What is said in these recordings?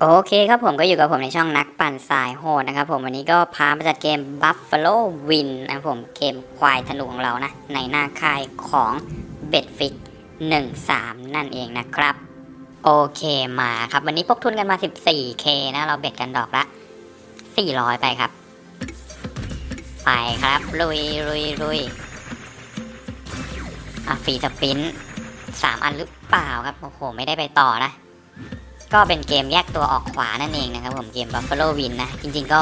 โอเคครับผมก็อยู่กับผมในช่องนักปั่นสายโหดนะครับผมวันนี้ก็พามาจัดเกม Buffalo Win นะครับผมเกมควายธนูของเรานะ ในหน้าค่ายของ b e t f i x 13 นั่นเองนะครับ โอเคมาครับ วันนี้พกทุนกันมา 14k นะ เราเบ็ดกันดอกละ 400 ไปครับ ไปครับลุยลุยลุยอะฟรีสปรินต์สามอันหรือเปล่าครับ โอ้โห ไม่ได้ไปต่อนะ ก็เป็นเกมแยกตัวออกขวานั่นเองนะครับผมเกม Buffalo Win นะ จริงๆก็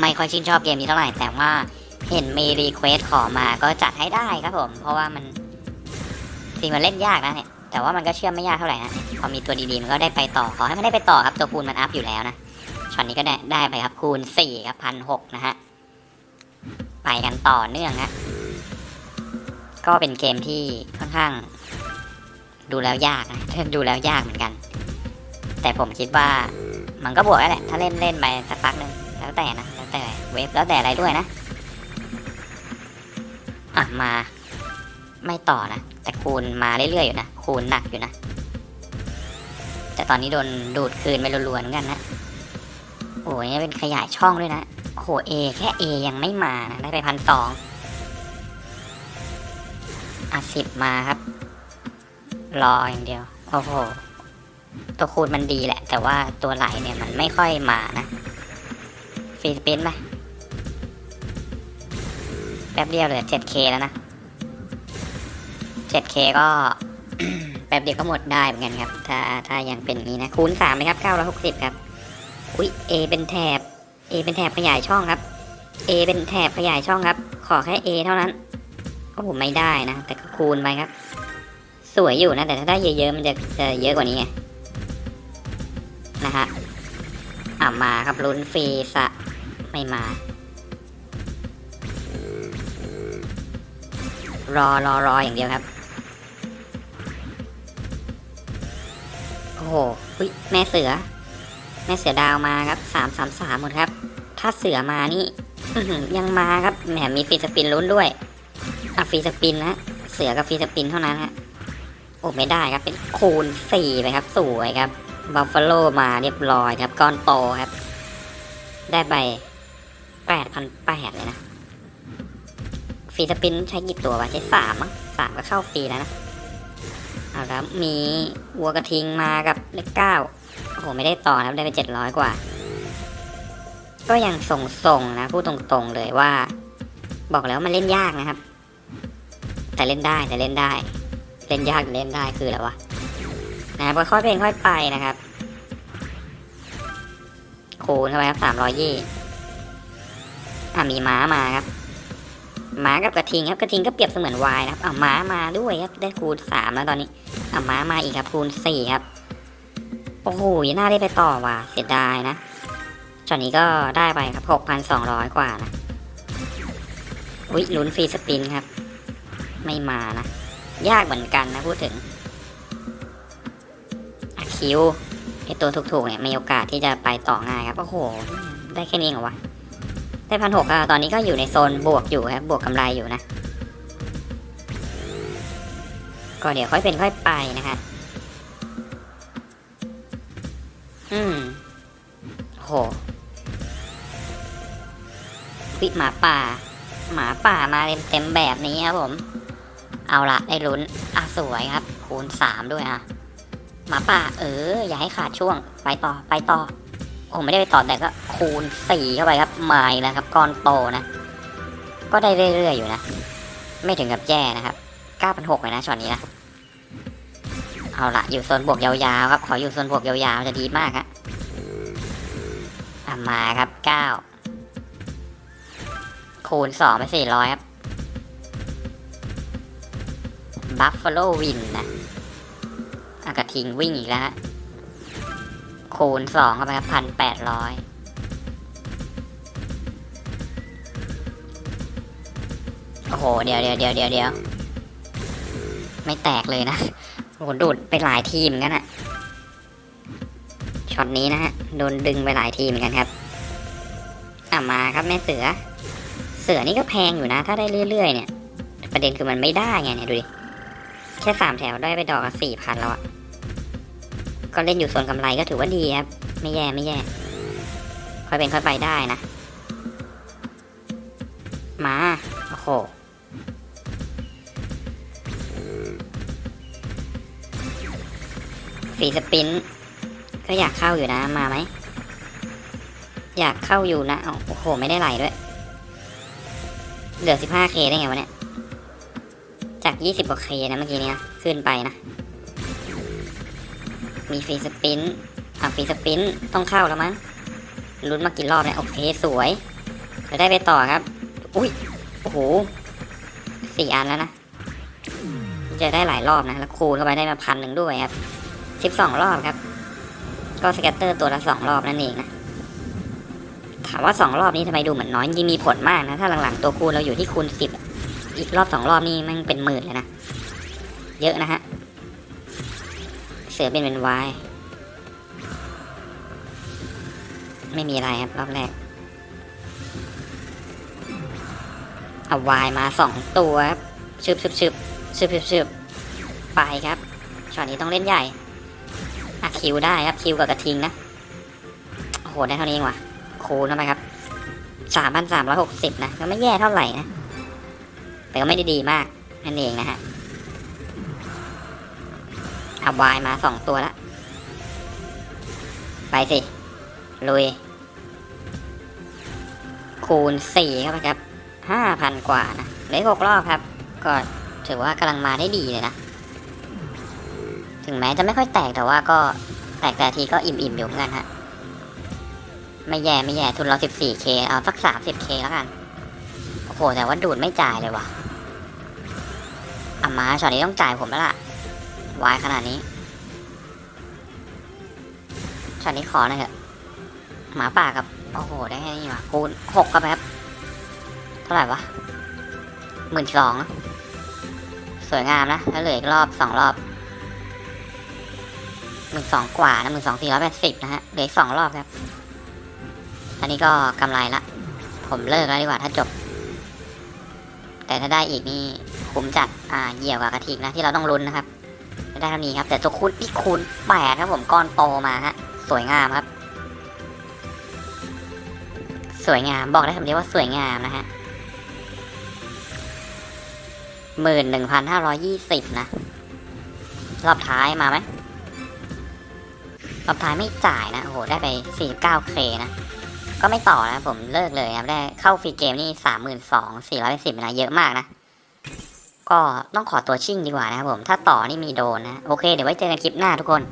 ไม่ค่อยชื่นชอบเกมนี้เท่าไหร่ แต่ว่าเห็นมีรีเควสขอมาก็จัดให้ได้ครับผม เพราะว่ามันจริงมันเล่นยากนะเนี่ยแต่ว่ามันก็เชื่อมไม่ยากเท่าไหร่นะพอมีตัวดีๆมันก็ได้ไปต่อขอให้มันได้ไปต่อครับตัวคูณมันอัพอยู่แล้วนะช็อตนี้ก็ได้ได้ไปครับคูณ4ครับพันหกนะฮะไปกันต่อเนื่องนะก็เป็นเกมที่ค่อนข้าง ดูแล้วยากนะดูแล้วยากเหมือนกัน แต่ผมคิดว่ามันก็บวกแล้วแหละถ้าเล่นเล่นไปสักพักหนึ่งแล้วแต่นะแล้วแต่เวฟแล้วแต่อะไรด้วยนะอะมาไม่ต่อนะแต่คูณมาเรื่อยๆอยู่นะคูณหนักอยู่นะ แต่ตอนนี้โดนดูดคืนไปรัวๆเหมือนกันนะโอ้ยนี่เป็นขยายช่องด้วยนะโอ้โหเอแค่เอยังไม่มานะได้ไปพันสองอะสิบมาครับ รออย่างเดียว โอ้โห ตัวคูณมันดีแหละ แต่ว่าตัวไหลเนี่ยมันไม่ค่อยมานะฟรีสปินไหมแป๊บเดียวเหลือ 7k แล้วนะ 7k ก็แป๊บเดียวก็หมดได้เหมือนกันครับ ถ้าถ้ายังเป็นอย่างนี้นะ คูณ3ไหมครับ 960 ครับ อุ้ย A เป็นแถบ A เป็นแถบขยายช่องครับ A เป็นแถบขยายช่องครับ ขอแค่ A เท่านั้นโอ้โหไม่ได้นะ แต่ก็คูณไปครับ สวยอยู่นะ แต่ถ้าได้เยอะๆมันจะจะเยอะกว่านี้ไง นะฮะเอามาครับลุ้นฟรีสะไม่มา รอรอรออย่างเดียวครับ โอ้โหอุ๊ยแม่เสือ แม่เสือดาวมาครับสามสามสามหมดครับ ถ้าเสือมานี่ยังมาครับแหมมีฟรีสปินลุ้นด้วยอะฟรีสปินนะเสือกับฟรีสปินเท่านั้นฮะโอ้ไม่ได้ครับเป็นคูณสี่ไปครับ สวยครับ บัฟฟาโลมาเรียบร้อยครับก้อนโตครับ ได้ไปแปดพันแปดเลยนะฟรีสปินใช้กี่ตัววะใช้สามมั้งสามก็เข้าฟรีแล้วนะเอาแล้วมีวัวกระทิงมากับเลขเก้าโอ้โหไม่ได้ต่อครับได้ไปเจ็ดร้อยกว่า ก็ยังส่งๆนะพูดตรงๆเลยว่า บอกแล้วมันเล่นยากนะครับ แต่เล่นได้แต่เล่นได้ เล่นยากเล่นได้คืออะไรวะนะครับค่อยๆเป็นค่อยไปนะครับ คูณเข้าไปครับสามร้อยยี่อะมีม้ามาครับม้ากับกระทิงครับกระทิงก็เปรียบเสมือนวายนะครับอะม้ามาด้วยครับได้คูณสามแล้วตอนนี้อะม้ามาอีกครับคูณสี่ครับโอ้โหยังน่าได้ไปต่อว่ะเสียดายนะจอนนี้ก็ได้ไปครับหกพันสองร้อยกว่านะอุ๊ยลุ้นฟรีสปินครับ ไม่มานะ ยากเหมือนกันนะพูดถึงอคิว อตัวถูกๆเนี่ยมีโอกาสที่จะไปต่อง่ายครับโอ้โห ได้แค่นี้เหรอวะได้พันหกตอนนี้ก็อยู่ในโซนบวกอยู่ครับบวกกำไรอยู่นะก็เดี๋ยวค่อยเป็นค่อยไปนะคะอืมโหวิหมาป่า หมาป่ามาเต็มเต็มแบบนี้ครับผม เอาละได้ลุ้น อะ สวยครับ คูณสามด้วยอะ หมาป่า เออ อย่าให้ขาดช่วง ไปต่อไปต่อ โอ้ไม่ได้ไปต่อแต่ก็คูณสี่เข้าไปครับไม้นะครับก้อนโตนะ ก็ได้เรื่อยๆอยู่นะ ไม่ถึงกับแย่นะครับเก้าพันหกเลยนะช็อตนี้นะ เอาละอยู่โซนบวกยาวๆครับ ขออยู่โซนบวกยาวๆจะดีมากฮะมาครับเก้าคูณสองไปสี่ร้อยครับบัฟฟาโลวินนะ กระทิงวิ่งอีกแล้วคูณสองเข้าไปครับพันแปดร้อยโอ้โห เดี๋ยวเดี๋ยวเดี๋ยวเดี๋ยวเดี๋ยวไม่แตกเลยนะโอ้โหดูดไปหลายทีมกันอะช็อตนี้นะฮะ โดนดึงไปหลายทีมเหมือนกันครับ อะมาครับแม่เสือ เสือนี่ก็แพงอยู่นะ ถ้าได้เรื่อยๆเนี่ย ประเด็นคือมันไม่ได้ไงเนี่ยดูดิ แค่สามแถวได้ไปดอกสี่พันแล้วอะก็เล่นอยู่โซนกำไรก็ถือว่าดีครับ ไม่แย่ไม่แย่ ค่อยเป็นค่อยไปได้นะ มา โอ้โหฟรีสปิน ก็อยากเข้าอยู่นะ มาไหม อยากเข้าอยู่นะ โอ้โห ไม่ได้ไหลด้วย เหลือ 15k ได้ไงวะเนี่ย จาก 20กว่า k นะเมื่อกี้เนี้ยขึ้นไปนะ มีฟรีสปินอะฟรีสปินต้องเข้าแล้วมั้งลุ้นมากี่รอบเนี่ยโอเคสวยจะได้ไปต่อครับ อุ้ยโอ้โหสี่อันแล้วนะจะได้หลายรอบนะแล้วคูณเข้าไปได้มาพันหนึ่งด้วยครับสิบสองรอบครับ ก็สแกตเตอร์ตัวละสองรอบนั่นเองนะถามว่าสองรอบนี้ทำไมดูเหมือนน้อยจริงมีผลมากนะถ้าหลังๆตัวคูณเราอยู่ที่คูณสิบ อีกรอบสองรอบนี่มันเป็นหมื่นเลยนะ เยอะนะฮะ เสือเป็นเป็นวายไม่มีอะไรครับรอบแรก เอาวายมาสองตัวครับชึบชึบชึบชึบชึบชึบไปครับช็อตนี้ต้องเล่นใหญ่อะคิวได้ครับคิวกับกระทิงนะโอ้โหได้เท่านี้เองว่ะคูณเข้าไปครับสามพันสามร้อยหกสิบนะก็ไม่แย่เท่าไหร่นะ แต่ก็ไม่ได้ดีมากนั่นเองนะฮะเอาวายมาสองตัวละ ไปสิ ลุย คูณสี่เข้าไปครับห้าพันกว่านะเหลือหกรอบครับ ก็ถือว่ากำลังมาได้ดีเลยนะ ถึงแม้จะไม่ค่อยแตกแต่ว่าก็แตกแต่ทีก็อิ่มๆอยู่เหมือนกันฮะ ไม่แย่ไม่แย่ทุนเรา 14k เอาสัก 30k แล้วกัน โอ้โห แต่ว่าดูดไม่จ่ายเลยว่ะ อามาช็อตนี้ต้องจ่ายผมแล้วล่ะ วายขนาดนี้ช็อตนี้ขอหน่อยเถอะหมาป่ากับ โอ้โห ได้แค่นี้วะคูณหกครับเท่าไหร่วะหมื่นสองสวยงามนะแล้วเหลืออีกรอบสองรอบหมื่นสองกว่านะหมื่นสองสี่ร้อยแปดสิบนะฮะเหลืออีกสองรอบครับ อันนี้ก็กำไรละ ผมเลิกแล้วดีกว่าถ้าจบ แต่ถ้าได้อีกนี่ คุ้มจัดอ่าเหยี่ยวกับกระทิงนะที่เราต้องลุ้นนะครับได้เท่านี้ครับ แต่ตัวคูณอีกคูณแปดครับผมก้อนโตมาฮะสวยงามครับ สวยงามบอกได้คำเดียวว่าสวยงามนะฮะหมื่นหนึ่งพันห้าร้อยี่สิบนะ รอบท้ายมาไหมรอบท้ายไม่จ่ายนะโอ้โหได้ไปสี่เก้าเคนะ ก็ไม่ต่อนะผมเลิกเลยครับได้เข้าฟรีเกมนี่สามหมื่นสองสี่ร้อยสิบนะเยอะมากนะ ก็ต้องขอตัวชิ่งดีกว่านะครับผม ถ้าต่อนี่มีโดนนะ โอเค เดี๋ยวไว้เจอกันคลิปหน้าทุกคน